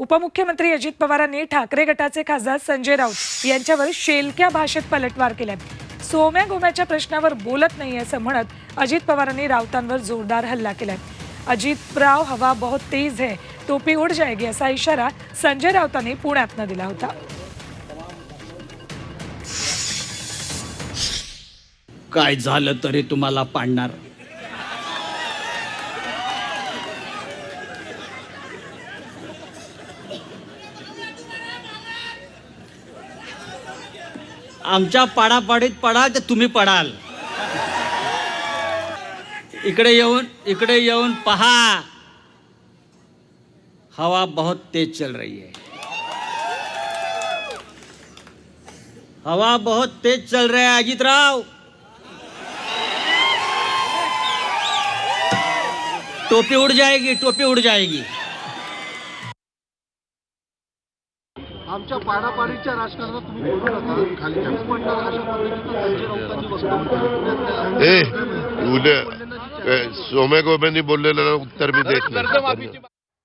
उपमुख्यमंत्री अजित पवारांनी ठाकरे गटाचे खासदार संजय राऊत यांच्यावर शेलक्या भाषेत पलटवार केलाय. सोम्या गोम्याच्या प्रश्नावर बोलत नाही असं म्हणत अजित पवारांनी राऊतांवर जोरदार हल्ला केलाय. अजित राव हवा बहुत तेज है टोपी उड जाएगी असा इशारा संजय राऊतांनी पुण्यातनं दिला होता. काय झालं तरी तुम्हाला पाडणार? आमच्या पाडापाडीत पडाल तर तुम्ही पडाल. इकडे येऊन इकडे येऊन पहा. हवा बहुत तेज चल रही है. हवा बहुत तेज चल रहा है अजितराव टोपी उड़ जाएगी टोपी उड़ जाएगी. आमच्या पाडापाडीच्या राजकारणात तुम्ही बोलू नका. खाली म्हणता अशा पद्धतीचं उद्या. सोम्या गोम्यांनी बोललेलं उत्तर मी देत नाही.